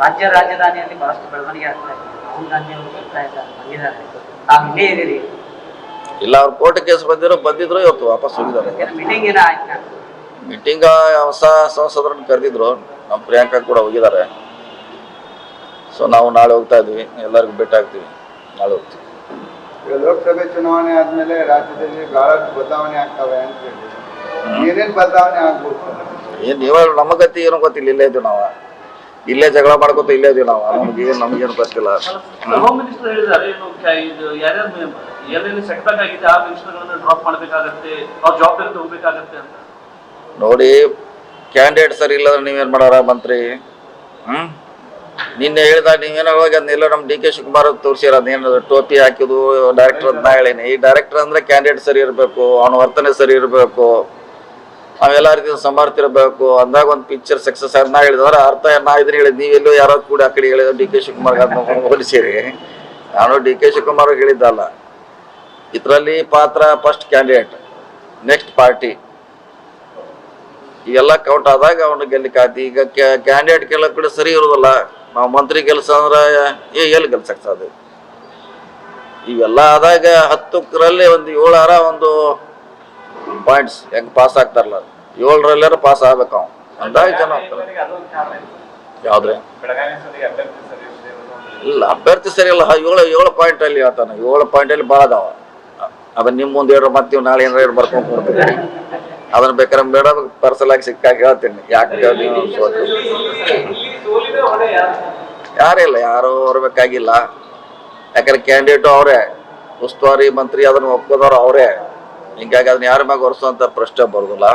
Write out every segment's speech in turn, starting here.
ರಾಜ್ಯ ರಾಜಧಾನಿಯಲ್ಲಿ ಬಹಳಷ್ಟು ಬೆಳವಣಿಗೆ ಆಗ್ತಾ ಇದೆ. ರಾಹುಲ್ ಗಾಂಧಿ ಬಂದಿದ್ದಾರೆ. ತಾವು ಇಲ್ಲೇ ಇದ್ದೀರಿ. ಇಲ್ಲ ಅವ್ರು ಕೋರ್ಟ್ ಕೇಸ್ ಬಂದಿರೋ ಬಂದಿದ್ರು ಇವತ್ತು ವಾಪಸ್ ಹೋಗಿದ್ದಾರೆ. ಮೀಟಿಂಗ್ ಏನೋ ಆಯ್ತಾ? ಮೀಟಿಂಗ್ ಹೊಸ ಸಂಸದರನ್ನು ಕರೆದಿದ್ರು. ನಮ್ಮ ಪ್ರಿಯಾಂಕಾ ಕೂಡ ಹೋಗಿದ್ದಾರೆ. ಸೊ ನಾವು ನಾಳೆ ಹೋಗ್ತಾ ಇದ್ವಿ. ಎಲ್ಲರಿಗೂ ಭೇಟಿ ಆಗ್ತೀವಿ. ನಾಳೆ ಹೋಗ್ತೀವಿ. ಈಗ ಲೋಕಸಭೆ ಚುನಾವಣೆ ಆದ್ಮೇಲೆ ರಾಜ್ಯದಲ್ಲಿ ಬಹಳಷ್ಟು ಬದಲಾವಣೆ ಆಗ್ತವೆ ಅಂತ ಹೇಳಿ ಏನೇನು ಬದಲಾವಣೆ ಆಗ್ಬೋದು? ಏನು ಇವಾಗ ನಮ್ಮ ಗತಿ ಏನೋ ಗೊತ್ತಿಲ್ಲ. ಇಲ್ಲೇ ಇದ್ದೀವಿ ನಾವು. ಇಲ್ಲೇ ಜಗಳ ಮಾಡ್ಕೊತ ಇಲ್ಲೇ ಇದೀವಿ ನಾವು. ನಮ್ಗೆ ಏನು ನಮಗೇನು ಗೊತ್ತಿಲ್ಲ ಹೋಮ್ ಮಿನಿಸ್ಟರ್ ಹೇಳಿದ್ದಾರೆ ಏನು ಕ- ಇದು ಯಾರ್ಯಾರು ಎಲ್ಲೆಲ್ಲಿ ಸೆಟ್ ಬ್ಯಾಕ್ ಆಗಿದೆ ಆ ಮಿನಿಸ್ಟರ್ಗಳನ್ನ ಡ್ರಾಪ್ ಮಾಡಬೇಕಾಗತ್ತೆ ಅವ್ರ ಜವಾಬ್ದಾರಿ ತಗೋಬೇಕಾಗತ್ತೆ ಅಂತ. ನೋಡಿ ಕ್ಯಾಂಡಿಡೇಟ್ ಸರಿ ಇಲ್ಲದ್ರೆ ನೀವೇನು ಮಾಡಾರ ಮಂತ್ರಿ? ಹ್ಞೂ ನಿನ್ನೆ ಹೇಳಿದಾಗ ನೀವೇನೋ ಹೋಗಿ ಅದನ್ನೆಲ್ಲ ನಮ್ಮ ಡಿ ಕೆ ಶಿವಕುಮಾರ್ ತೋರಿಸಿರ ಅದೇನು ಟೋಪಿ ಹಾಕಿದ್ದು ಡೈರೆಕ್ಟರ್ ಅಂತ ನಾ ಹೇಳೀನಿ. ಈ ಡೈರೆಕ್ಟರ್ ಅಂದ್ರೆ ಕ್ಯಾಂಡಿಡೇಟ್ ಸರಿ ಇರಬೇಕು ಅವನ ವರ್ತನೆ ಸರಿ ಇರಬೇಕು. ಅವೆಲ್ಲ ರೀತಿ ಸಮರ್ಥ ಅಂದಾಗ ಒಂದು ಪಿಕ್ಚರ್ ಸಕ್ಸಸ್ ಆಗಿ ನಾ ಹೇಳಿದ್ರೆ ಅರ್ಥ ನಾ ಇದ್ರೆ ಹೇಳಿದ್ ನೀವೆಲ್ಲೋ ಯಾರೋ ಕೂಡ ಆ ಕಡೆ ಹೇಳಿದ್ರು, ಡಿ ಕೆ ಶಿವಕುಮಾರ್ ಹೋಲಿಸಿರಿ. ನಾನು ಡಿ ಕೆ ಶಿವಕುಮಾರ್ ಹೇಳಿದ್ದಲ್ಲ, ಇದರಲ್ಲಿ ಪಾತ್ರ ಫಸ್ಟ್ ಕ್ಯಾಂಡಿಡೇಟ್ ನೆಕ್ಸ್ಟ್ ಪಾರ್ಟಿ ಇವೆಲ್ಲ ಕೌಂಟ್ ಆದಾಗ ಅವನು ಗೆಲ್ಲಿ ಕಾತಿ ಈಗ ಕ್ಯಾಂಡಿಡೇಟ್ ಕೆಲ ಕೂಡ ಸರಿ ಇರೋದಿಲ್ಲ. ನಾವು ಮಂತ್ರಿ ಕೆಲಸ ಅಂದ್ರೆ, ಏ, ಎಲ್ಲಿ ಗೆಲ್ಸಕ್ ಸಾಧ್ಯ ಇವೆಲ್ಲ ಆದಾಗ ಹತ್ತಕ್ಕರಲ್ಲಿ ಒಂದು ಏಳಾರ ಒಂದು ಪಾಯಿಂಟ್ಸ್ ಹೆಂಗ್ ಪಾಸ್ ಆಗ್ತಾರಲ್ಲ. ಏಳರಲ್ಲಾರ ಪಾಸ್ ಆಗ್ಬೇಕು ಅವ್ನು. ಅಂದಾಗ ಜನ ಯಾವ್ದ್ರೆ? ಇಲ್ಲ, ಅಭ್ಯರ್ಥಿ ಸರಿ ಇಲ್ಲ. ಏಳು ಏಳು ಪಾಯಿಂಟ್ ಅಲ್ಲಿ ಹೇಳ್ತಾನೆ. ಏಳು ಪಾಯಿಂಟ್ ಅಲ್ಲಿ ಭಾಳ ಅದಾವ. ಅದನ್ನ ನಿಮ್ಮ ಮುಂದೆ ಹೇಳ್ರ, ಮತ್ತೆ ನಾಳೆ ಏನಾರ ಬರ್ಕೊಂಡು ಕೊಡ್ತೀವಿ ಅದನ್ನ ಬೇಕಾದ್ರೆ ಬೇಡ ಪರ್ಸಲ್ ಆಗಿ ಸಿಕ್ಕಾಗ ಹೇಳ್ತೀನಿ. ಯಾಕೆ ಯಾರಿಲ್ಲ ಯಾರು ಬರ್ಬೇಕಾಗಿಲ್ಲ. ಯಾಕಂದ್ರೆ ಕ್ಯಾಂಡಿಡೇಟು ಅವರೇ, ಉಸ್ತುವಾರಿ ಮಂತ್ರಿ ಅದನ್ನ ಒಪ್ಕೋದವ್ರು ಅವರೇ. ಹಿಂಗಾಗಿ ಅದನ್ನ ಯಾರ ಮ್ಯಾಗ ಹೊರಿಸುವಂತ ಪ್ರಶ್ನೆ ಬರುದಿಲ್ಲ.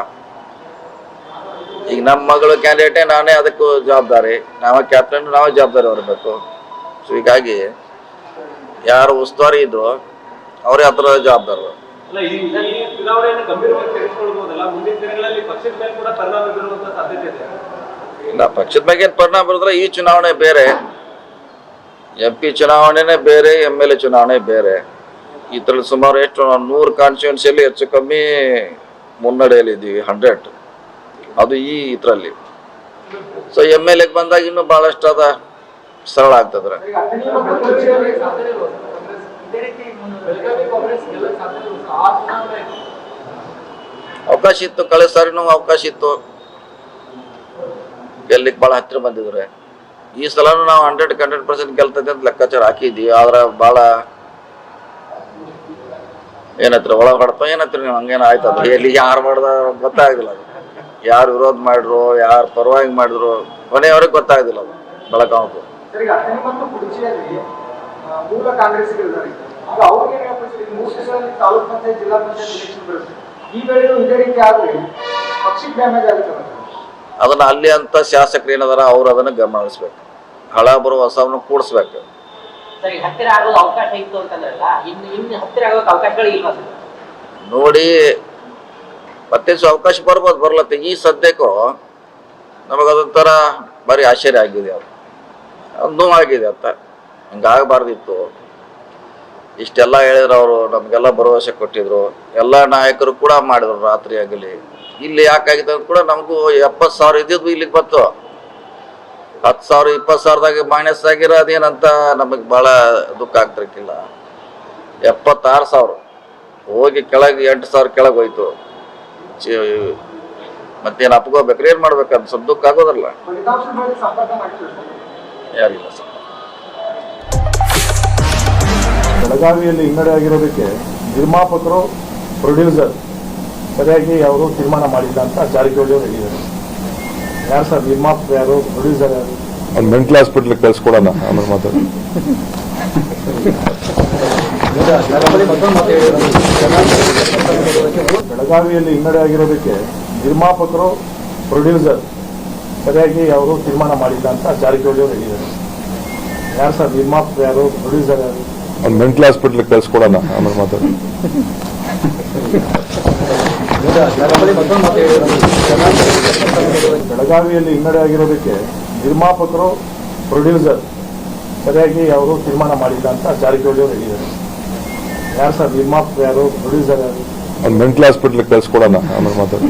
ಈಗ ನಮ್ಮ ಮಗಳು ಕ್ಯಾಂಡಿಡೇಟೇ ನಾನೇ ಅದಕ್ಕೂ ಜವಾಬ್ದಾರಿ. ನಾವ ಕ್ಯಾಪ್ಟನ್ ನಾವೇ ಜವಾಬ್ದಾರಿ ಹೊರಬೇಕು. ಸೊ ಹೀಗಾಗಿ ಯಾರು ಉಸ್ತುವಾರಿ ಇದ್ರು ಅವರೇ ಅದರ ಜವಾಬ್ದಾರರು ಇಲ್ಲ ಪಕ್ಷದ ಬಗ್ಗೆ ಏನು ಪರಿಣಾಮ ಬರೋದ್ರೆ ಈ ಚುನಾವಣೆ ಬೇರೆ. ಎಂ ಪಿ ಚುನಾವಣೆನೇ ಬೇರೆ ಎಂ ಎಲ್ ಎ ಚುನಾವಣೆ ಬೇರೆ. ಥರ ಸುಮಾರು ಎಷ್ಟು, ನೂರು ಕಾನ್ಸ್ಟಿಟ್ಯೂನ್ಸಿಯಲ್ಲಿ ಹೆಚ್ಚು ಕಮ್ಮಿ ಮುನ್ನಡೆಯಲ್ಲಿದ್ದೀವಿ ಹಂಡ್ರೆಡ್ ಅದು ಈ ಇದರಲ್ಲಿ. ಸೊ ಎಂ ಎಲ್ ಎಗೆ ಬಂದಾಗ ಇನ್ನೂ ಭಾಳಷ್ಟು ಅದ, ಸರಳ ಆಗ್ತದ್ರೆ. ಅವಕಾಶ ಇತ್ತು ಕಳೆದ ಸಾರಿನೂ ಅವಕಾಶ ಇತ್ತು. ಗೆಲ್ಲಿಗೆ ಭಾಳ ಹತ್ತಿರ ಬಂದಿದ್ರೆ. ಈ ಸಲನೂ ನಾವು ಹಂಡ್ರೆಡ್ ಹಂಡ್ರೆಡ್ ಪರ್ಸೆಂಟ್ ಗೆಲ್ತದೆ ಅಂತ ಲೆಕ್ಕಾಚಾರ ಹಾಕಿದ್ದೀವಿ. ಆದ್ರೆ ಭಾಳ ಏನತ್ರ ಒಳಗೆ ಹೊಡ್ತೋ ಏನತ್ರ ನೀವು? ಹಂಗೇನು ಆಯ್ತು ಅದು? ಎಲ್ಲಿ ಯಾರು ಮಾಡ್ದ ಗೊತ್ತಾಗಿಲ್ಲ ಅದು. ಯಾರು ವಿರೋಧ ಮಾಡಿದ್ರು ಯಾರು ಪರವಾಗಿ ಮಾಡಿದ್ರು ಕೊನೆಯವ್ರಿಗೆ ಗೊತ್ತಾಗಿಲ್ಲ ಅದು ಬೆಳಕಾಂಪು ಅದನ್ನ ಅಲ್ಲಿ ಅಂತ ಶಾಸಕರು ಏನದಾರ ಅವ್ರು ಅದನ್ನ ಗಮನಿಸ್ಬೇಕು ಹಳಬರು ಹಳ ಬರುವ ಹೊಸವನ್ನ ಕೂಡಿಸ್ಬೇಕು. ಸರಿ, ಹತ್ತಿರ ಆಗೋದು ಅವಕಾಶ ಇತ್ತು ಅಂತಂದ್ರಲ್ಲ, ಇನ್ನು ಇನ್ನು ಹತ್ತಿರ ಆಗೋಕೆ ಅವಕಾಶಗಳು ಇಲ್ವಾ ಸರ್? ನೋಡಿ, ಮತ್ತೆ ಸೊ ಅವಕಾಶ ಬರ್ಬೋದು, ಬರ್ಲತ್ತೆ. ಈ ಸದ್ಯಕ್ಕೂ ನಮಗದೊಂಥರ ಭಾರಿ ಆಶ್ಚರ್ಯ ಆಗಿದೆ ಅದು. ನೋವಾಗಿದೆ ಅಂತ. ಹಂಗಾಗಬಾರ್ದಿತ್ತು. ಇಷ್ಟೆಲ್ಲ ಹೇಳಿದ್ರು ಅವರು, ನಮಗೆಲ್ಲ ಭರವಸೆ ಕೊಟ್ಟಿದ್ರು. ಎಲ್ಲ ನಾಯಕರು ಕೂಡ ಮಾಡಿದ್ರು ರಾತ್ರಿ ಆಗಲಿ ಇಲ್ಲಿ ಯಾಕಾಗಿದೆ ಕೂಡ ನಮಗೂ ಎಪ್ಪತ್ತು ಸಾವಿರ ಇದ್ದಿದ್ದು ಇಲ್ಲಿಗೆ ಬಂತು. ಹತ್ತು ಸಾವಿರ, ಇಪ್ಪತ್ತು ಸಾವಿರದಾಗ ಮೈನಸ್ ಆಗಿರೋ ಅದೇನಂತ ನಮಗೆ ಭಾಳ ದುಃಖ ಆಗ್ತಿರ್ಕಿಲ್ಲ. ಎಪ್ಪತ್ತಾರು ಸಾವಿರ. ಹೋಗಿ ಕೆಳಗೆ ಎಂಟು ಸಾವಿರ ಕೆಳಗೆ ಹೋಯ್ತು. ಮತ್ತೇನು ಅಪ್ಕೋಬೇಕ್ರಿ ಏನು ಮಾಡ್ಬೇಕಂತ ಸ್ವಲ್ಪ ದುಃಖ ಆಗೋದಲ್ಲ. ಯಾರಿಲ್ಲ ಸರ್ ಬೆಳಗಾವಿಯಲ್ಲಿ ಹಿನ್ನಡೆ ಆಗಿರೋದಕ್ಕೆ ನಿರ್ಮಾಪಕರು ಪ್ರೊಡ್ಯೂಸರ್ ಸರಿಯಾಗಿ ಅವರು ತೀರ್ಮಾನ ಮಾಡಿಲ್ಲ ಅಂತ ಜಾರಕಿಹೊಳಿ ಅವರು ಯಾರು ಸರ್ ನಿರ್ಮಾಪಕ ಯಾರು ಪ್ರೊಡ್ಯೂಸರ್ ಯಾರು? ಮೆಂಟಲ್ ಹಾಸ್ಪಿಟ್ಲಿಗೆ ಕಳ್ಸ್ಕೊಡೋಣ ಆಮೇಲೆ ಮಾತಾಡಿ ಬೆಳಗಾವಿಯಲ್ಲಿ ಹಿನ್ನಡೆ ಆಗಿರೋದಕ್ಕೆ ನಿರ್ಮಾಪಕರು ಪ್ರೊಡ್ಯೂಸರ್ ಸರಿಯಾಗಿ ಅವರು ತೀರ್ಮಾನ ಮಾಡಿಲ್ಲ ಅಂತ ಜಾರಕಿಹೊಳಿ ಅವರು ಹೇಳಿದ್ದಾರೆ. ಯಾರು ಸರ್ ನಿರ್ಮಾಪಕ ಯಾರು ಪ್ರೊಡ್ಯೂಸರ್ ಯಾರು? ಮೆಂಟಲ್ ಹಾಸ್ಪಿಟ್ಲಿಗೆ ಕಳ್ಸ್ಕೊಡೋಣ ಆಮೇಲೆ ಮಾತಾಡಿ ಬೆಳಗಾವಿಯಲ್ಲಿ ಹಿನ್ನಡೆ ಆಗಿರೋದಕ್ಕೆ ನಿರ್ಮಾಪಕರು ಪ್ರೊಡ್ಯೂಸರ್ ಸರಿಯಾಗಿ ಅವರು ತೀರ್ಮಾನ ಮಾಡಿಲ್ಲ ಅಂತ ಜಾರಕಿಹೊಳಿ ಅವರು ಹೇಳಿದ್ದಾರೆ. ಯಾರು ಸರ್ ನಿರ್ಮಾಪಕ ಯಾರು ಪ್ರೊಡ್ಯೂಸರ್ ಯಾರು? ಒಂದು ಮೆಂಟಲ್ ಹಾಸ್ಪಿಟ್ಲಿಗೆ ಕಳ್ಸ್ಕೊಡೋಣ ಆಮೇಲೆ ಮಾತಾಡಿ